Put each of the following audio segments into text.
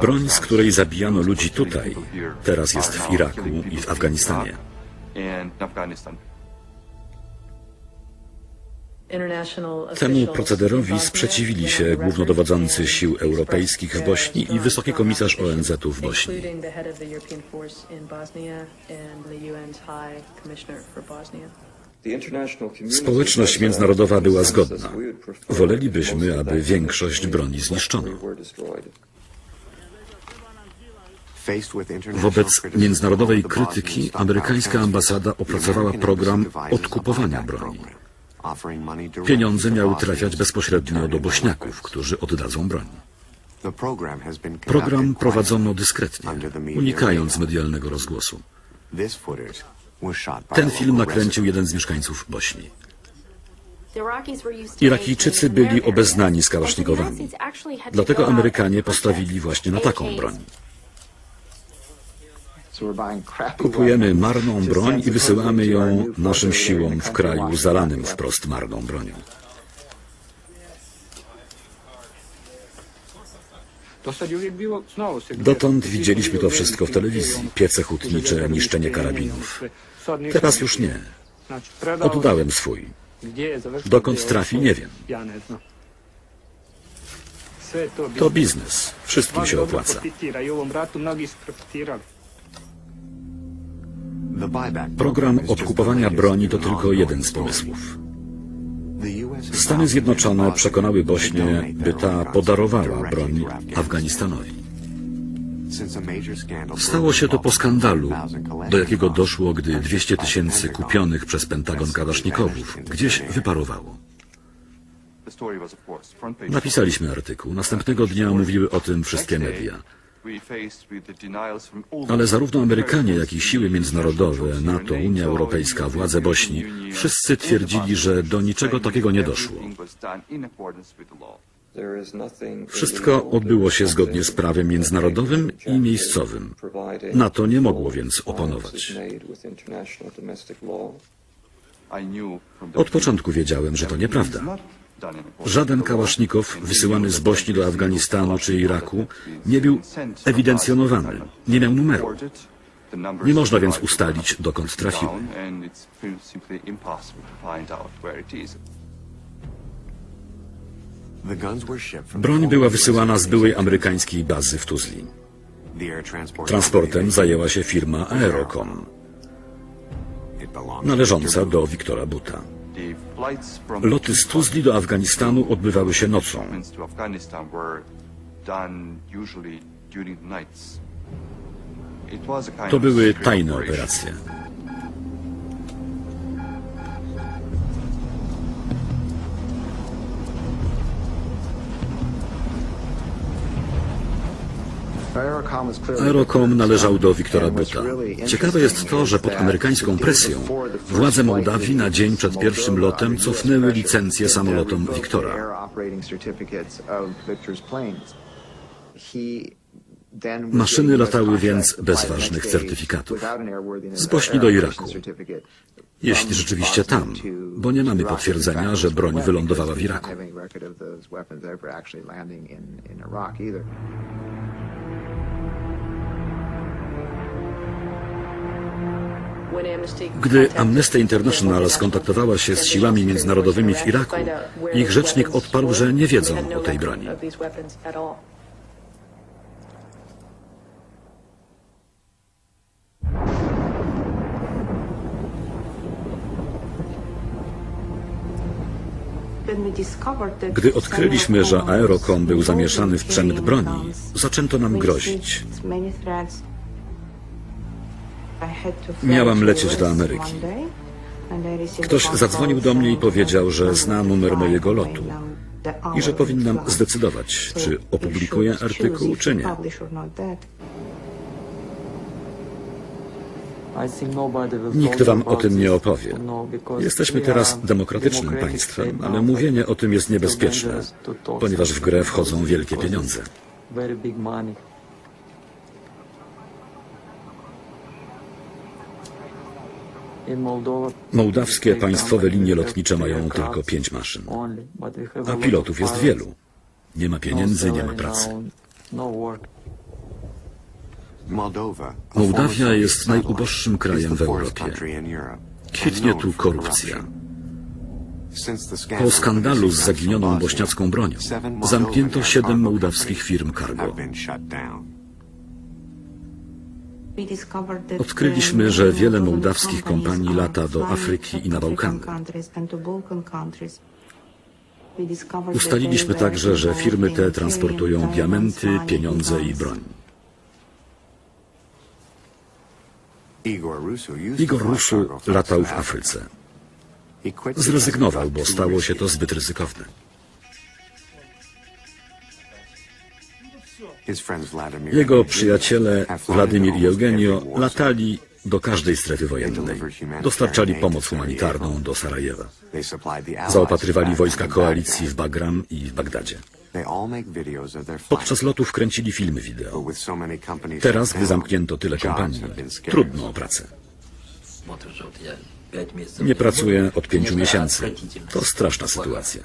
Broń, z której zabijano ludzi tutaj, teraz jest w Iraku i w Afganistanie. Temu procederowi sprzeciwili się głównodowodzący sił europejskich w Bośni i wysoki komisarz ONZ-u w Bośni. Społeczność międzynarodowa była zgodna. Wolelibyśmy, aby większość broni zniszczono. Wobec międzynarodowej krytyki amerykańska ambasada opracowała program odkupowania broni. Pieniądze miały trafiać bezpośrednio do Bośniaków, którzy oddadzą broń. Program prowadzono dyskretnie, unikając medialnego rozgłosu. Ten film nakręcił jeden z mieszkańców Bośni. Irakijczycy byli obeznani z kałasznikowami. Dlatego Amerykanie postawili właśnie na taką broń. Kupujemy marną broń i wysyłamy ją naszym siłom w kraju zalanym wprost marną bronią. Dotąd widzieliśmy to wszystko w telewizji. Piece hutnicze, niszczenie karabinów. Teraz już nie. Oddałem swój. Dokąd trafi, nie wiem. To biznes. Wszystkim się opłaca. Program odkupowania broni to tylko jeden z pomysłów. Stany Zjednoczone przekonały Bośnię, by ta podarowała broń Afganistanowi. Stało się to po skandalu, do jakiego doszło, gdy 200 tysięcy kupionych przez Pentagon kałasznikowów gdzieś wyparowało. Napisaliśmy artykuł. Następnego dnia mówiły o tym wszystkie media. Ale zarówno Amerykanie, jak i siły międzynarodowe, NATO, Unia Europejska, władze Bośni, wszyscy twierdzili, że do niczego takiego nie doszło. Wszystko odbyło się zgodnie z prawem międzynarodowym i miejscowym. NATO nie mogło więc oponować. Od początku wiedziałem, że to nieprawda. Żaden kałasznikow wysyłany z Bośni do Afganistanu czy Iraku nie był ewidencjonowany, nie miał numeru. Nie można więc ustalić, dokąd trafiły. Broń była wysyłana z byłej amerykańskiej bazy w Tuzli. Transportem zajęła się firma Aerocom, należąca do Wiktora Buta. Loty z Tuzli do Afganistanu odbywały się nocą. To były tajne operacje. Aerocom należał do Wiktora Buta. Ciekawe jest to, że pod amerykańską presją władze Mołdawii na dzień przed pierwszym lotem cofnęły licencję samolotom Wiktora. Maszyny latały więc bez ważnych certyfikatów. Z Bośni do Iraku. Jeśli rzeczywiście tam, bo nie mamy potwierdzenia, że broń wylądowała w Iraku. Gdy Amnesty International skontaktowała się z siłami międzynarodowymi w Iraku, ich rzecznik odparł, że nie wiedzą o tej broni. Gdy odkryliśmy, że Aerocom był zamieszany w przemyt broni, zaczęto nam grozić. Miałam lecieć do Ameryki. Ktoś zadzwonił do mnie i powiedział, że zna numer mojego lotu i że powinnam zdecydować, czy opublikuję artykuł, czy nie. Nikt wam o tym nie opowie. Jesteśmy teraz demokratycznym państwem, ale mówienie o tym jest niebezpieczne, ponieważ w grę wchodzą wielkie pieniądze. Mołdawskie państwowe linie lotnicze mają tylko pięć maszyn, a pilotów jest wielu. Nie ma pieniędzy, nie ma pracy. Mołdawia jest najuboższym krajem w Europie. Kwitnie tu korupcja. Po skandalu z zaginioną bośniacką bronią zamknięto siedem mołdawskich firm cargo. Odkryliśmy, że wiele mołdawskich kompanii lata do Afryki i na Bałkany. Ustaliliśmy także, że firmy te transportują diamenty, pieniądze i broń. Igor Rusu latał w Afryce. Zrezygnował, bo stało się to zbyt ryzykowne. Jego przyjaciele Władimir i Eugenio latali do każdej strefy wojennej. Dostarczali pomoc humanitarną do Sarajewa. Zaopatrywali wojska koalicji w Bagram i w Bagdadzie. Podczas lotów kręcili filmy wideo. Teraz, gdy zamknięto tyle kompanii, trudno o pracę. Nie pracuję od pięciu miesięcy. To straszna sytuacja.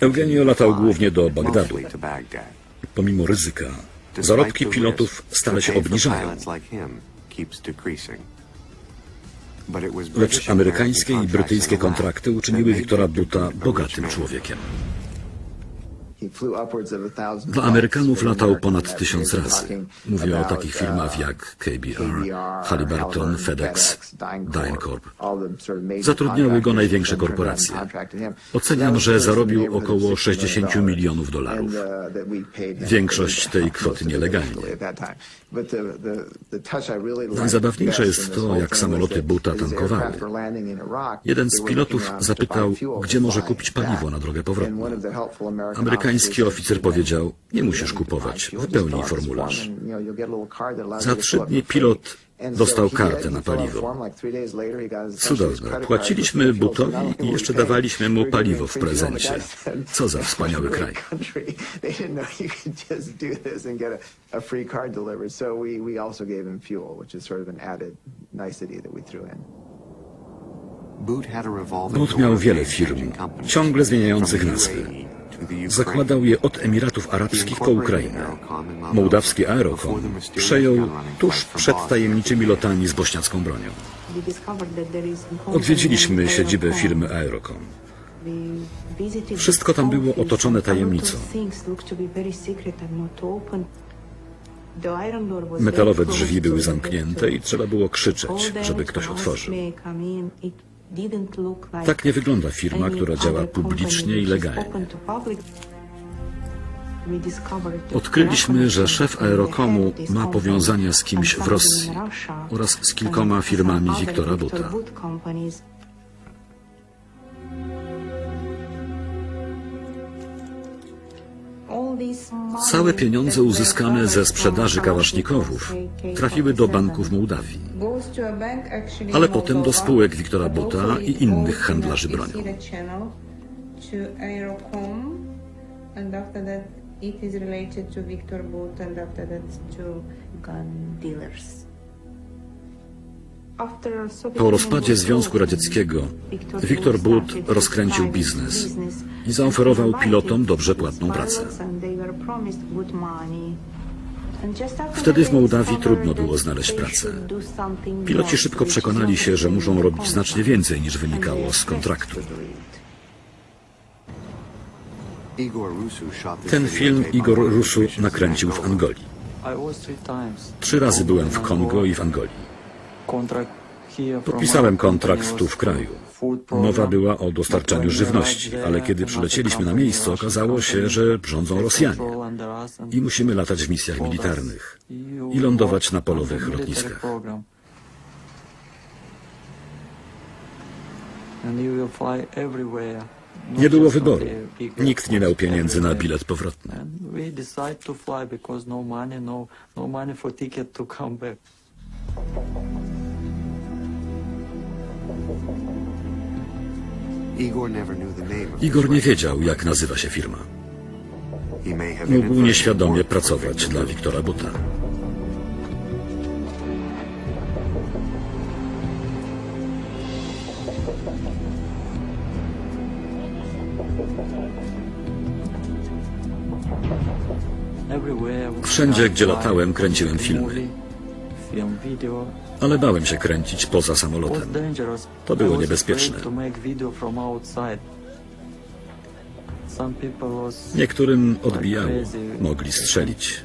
Eugenio latał głównie do Bagdadu. Pomimo ryzyka, zarobki pilotów stale się obniżają. Lecz amerykańskie i brytyjskie kontrakty uczyniły Wiktora Buta bogatym człowiekiem. Dla Amerykanów latał ponad tysiąc razy. Mówię o takich firmach jak KBR, Halliburton, FedEx, DynCorp. Zatrudniały go największe korporacje. Oceniam, że zarobił około 60 milionów dolarów. Większość tej kwoty nielegalnie. Najzabawniejsze jest to, jak samoloty Buta tankowały. Jeden z pilotów zapytał, gdzie może kupić paliwo na drogę powrotną. Amerykański oficer powiedział, nie musisz kupować, wypełnij formularz. Za trzy dni pilot dostał kartę na paliwo. Cudowne. Płaciliśmy Butowi i jeszcze dawaliśmy mu paliwo w prezencie. Co za wspaniały kraj. But miał wiele firm, ciągle zmieniających nazwy. Zakładał je od Emiratów Arabskich po Ukrainę. Mołdawski Aerocom przejął tuż przed tajemniczymi lotami z bośniacką bronią. Odwiedziliśmy siedzibę firmy Aerocom. Wszystko tam było otoczone tajemnicą. Metalowe drzwi były zamknięte i trzeba było krzyczeć, żeby ktoś otworzył. Tak nie wygląda firma, która działa publicznie i legalnie. Odkryliśmy, że szef Aerokomu ma powiązania z kimś w Rosji oraz z kilkoma firmami Wiktora Buta. Całe pieniądze uzyskane ze sprzedaży kałasznikowów trafiły do banków Mołdawii, ale potem do spółek Wiktora Buta i innych handlarzy bronią. It is related to Victor and after that to gun dealers. Po rozpadzie Związku Radzieckiego Wiktor But rozkręcił biznes i zaoferował pilotom dobrze płatną pracę. Wtedy w Mołdawii trudno było znaleźć pracę. Piloci szybko przekonali się, że muszą robić znacznie więcej niż wynikało z kontraktu. Ten film Igor Rusu nakręcił w Angolii. Trzy razy byłem w Kongo i w Angolii. Podpisałem kontrakt tu w kraju. Mowa była o dostarczaniu żywności, ale kiedy przylecieliśmy na miejsce, okazało się, że rządzą Rosjanie i musimy latać w misjach militarnych i lądować na polowych lotniskach. Nie było wyboru. Nikt nie miał pieniędzy na bilet powrotny. Igor nie wiedział, jak nazywa się firma. Mógł nieświadomie pracować dla Wiktora Buta. Wszędzie, gdzie latałem, kręciłem filmy. Ale bałem się kręcić poza samolotem. To było niebezpieczne. Niektórym odbijało, mogli strzelić.